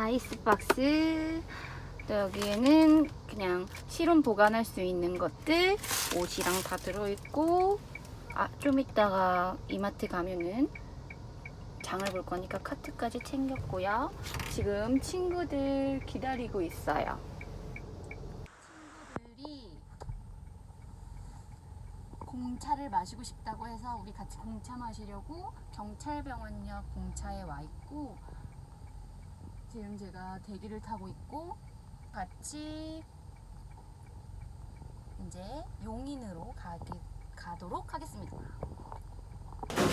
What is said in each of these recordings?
아이스박스. 또 여기에는 그냥 실온 보관할 수 있는 것들 옷이랑 다 들어있고 아 좀 이따가 이마트 가면은 장을 볼 거니까 카트까지 챙겼고요. 지금 친구들 기다리고 있어요. 친구들이 공차를 마시고 싶다고 해서 우리 같이 공차 마시려고 경찰병원역 공차에 와 있고 지금 제가 대기를 타고 있고 같이 이제 용인으로 가게, 가도록 하겠습니다.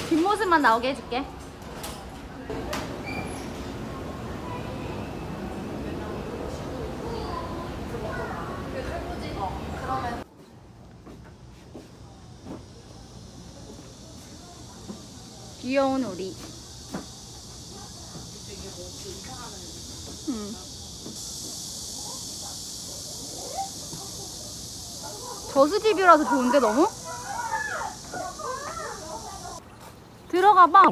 뒷모습만 나오게 해줄게. 귀여운 우리. 저수지뷰라서 좋은데 너무? 들어가 봐.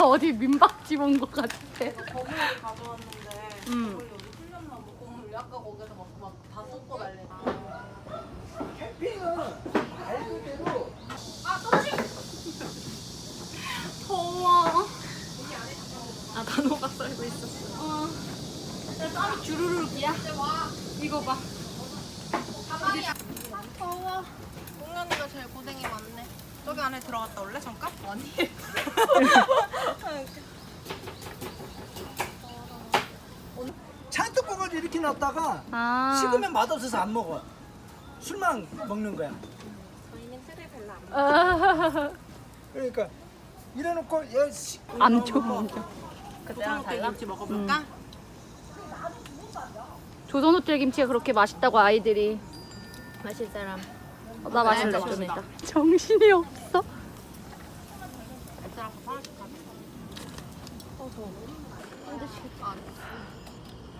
어디 민박집 온 것 같아. 거물을 가져왔는데 음. 거물 여기 풀렸나 봐. 거물 아까 거기서 막다 쏟고 난리. 캠핑은 말 그대로 더워. 아 단호박 썰고 있었어. 어. 나 땀이 주르륵이야. 이거 봐. 더워. 공연이가 제일 고생이 많네. 저기 안에 들어갔다 올래 잠깐? 아니. 찬뚜껑을 이렇게 놨다가 아. 식으면 맛없어서 안 먹어. 술만 먹는 거야. 저희는 술을 별로 안 그러니까 이래놓고 얘 식. 암초 먼저. 그때랑 달라? 김치 먹어볼까? 조선 호텔 김치가 그렇게 맛있다고 아이들이. 마실 사람. 어, 나 마실래 네, 좀 맛있다. 이따. 정신이 없어.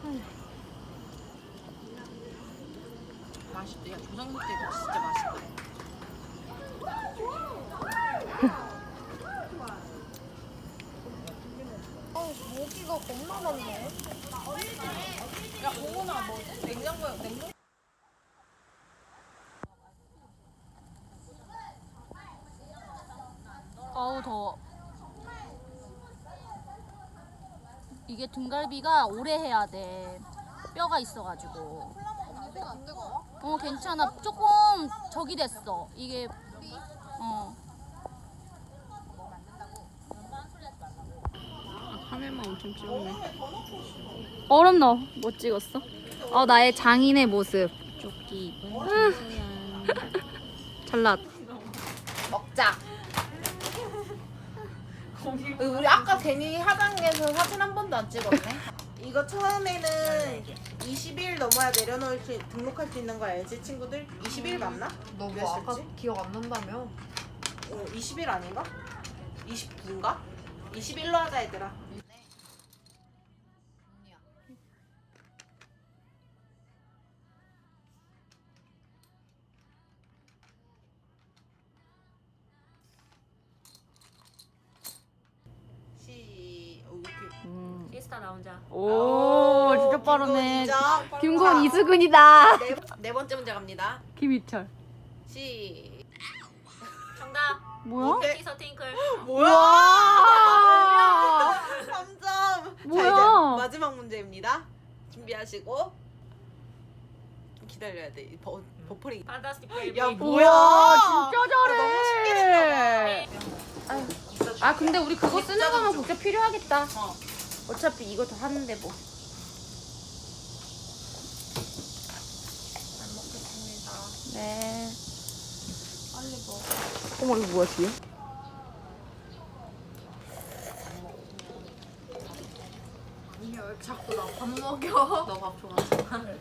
어. 맛있대. 야 조선국대 이거 진짜 맛있다. 어, 모기가 겁나 많네. 야, 고구마 뭐지? 냉장고에 냉동. 어우 더워. 이게 등갈비가 오래 해야 돼. 뼈가 있어가지고. 어 괜찮아. 조금 저기 됐어. 이게 어. 화면만 엄청 찍네. 얼음 넣어. 못 찍었어? 어 나의 장인의 모습. 조끼 입은 잘났. 먹자. 우리 아까 괜히 하단에서 사진 한 번도 안 찍었네. 이거 처음에는 20일 넘어야 내려놓을 수 등록할 수 있는 거 알지 친구들? 20일 맞나? 너몇뭐 아까? 기억 안 난다며? 어, 20일 아닌가? 29인가? 21로 하자 얘들아 혼자. 오 진짜 빠르네. 자, 이수근이다. 네, 네 번째 문제 갑니다 김희철. 시... 정답. 뭐야? 네. 티서 팅클. 뭐야? 와. 3점. 뭐야? 마지막 문제입니다. 준비하시고 좀 기다려야 돼. 이 버, 버퍼링. 판타스틱 베이비. 야, 뭐야? 진짜 너무 쉽게 잘해. 아유, 아 근데 우리 그거 쓰는 거면 좀- 진짜 필요하겠다. 어. 어차피 이거 다 하는데 뭐. 잘 먹겠습니다. 네. 빨리 먹어. 어머 이거 뭐야 뒤에? 아니야 왜 자꾸 나 밥 먹여? 너 밥 좋아하잖아.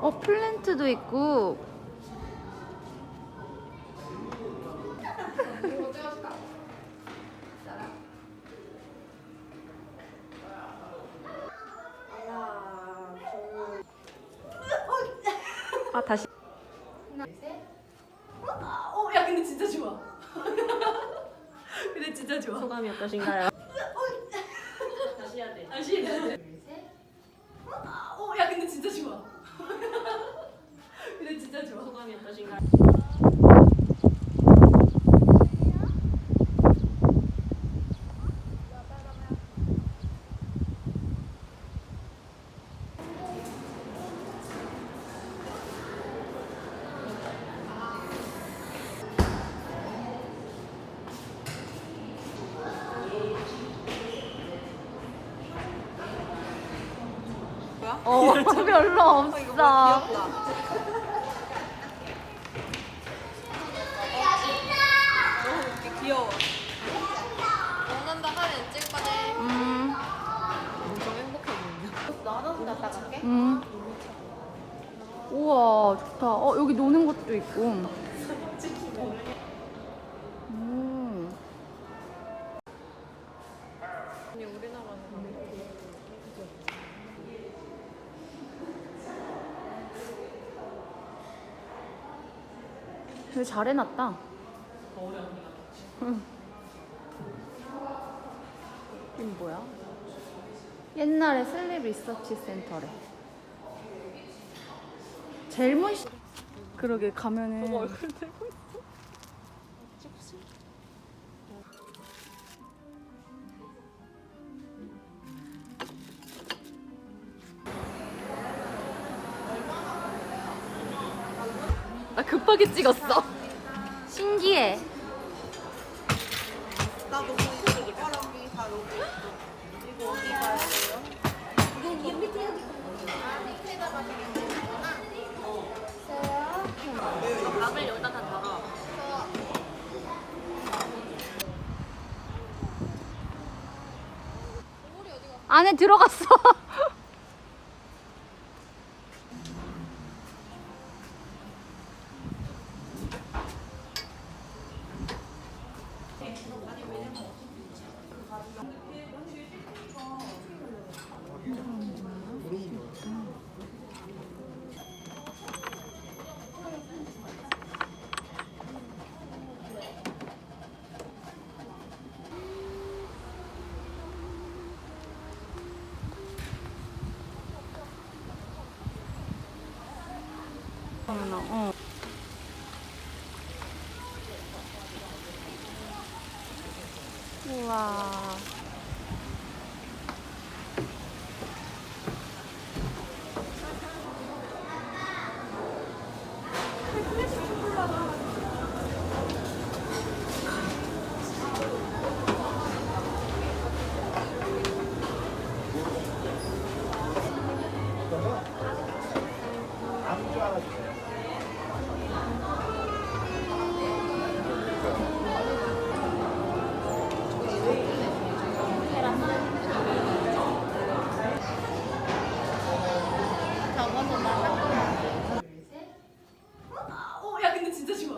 어 플랜트도 있고 아 다시 어, 야 근데 진짜 좋아. 근데 진짜 좋아. 소감이 어떠신가요? 다시 해야 돼. 다시 해야 돼. 어, 야 근데 진짜 좋아. 소감이 어떠신가요? 어 별로 없어 귀여워. 먹는다 하면 찍거네. 음, 엄청 행복해 보인다. 나눠서 갔다 갈게. 음. 우와 좋다 어 여기 노는 곳도 있고 음. 언니 우리나라는 되게 잘 해놨다 응. 이건 뭐야? 옛날에 슬립 리서치 센터래. 제일 멋있 그러게 가면은. 나 급하게 찍었어. 신기해 밥을 여기다 다 덜어. 안에 들어갔어 어. 우와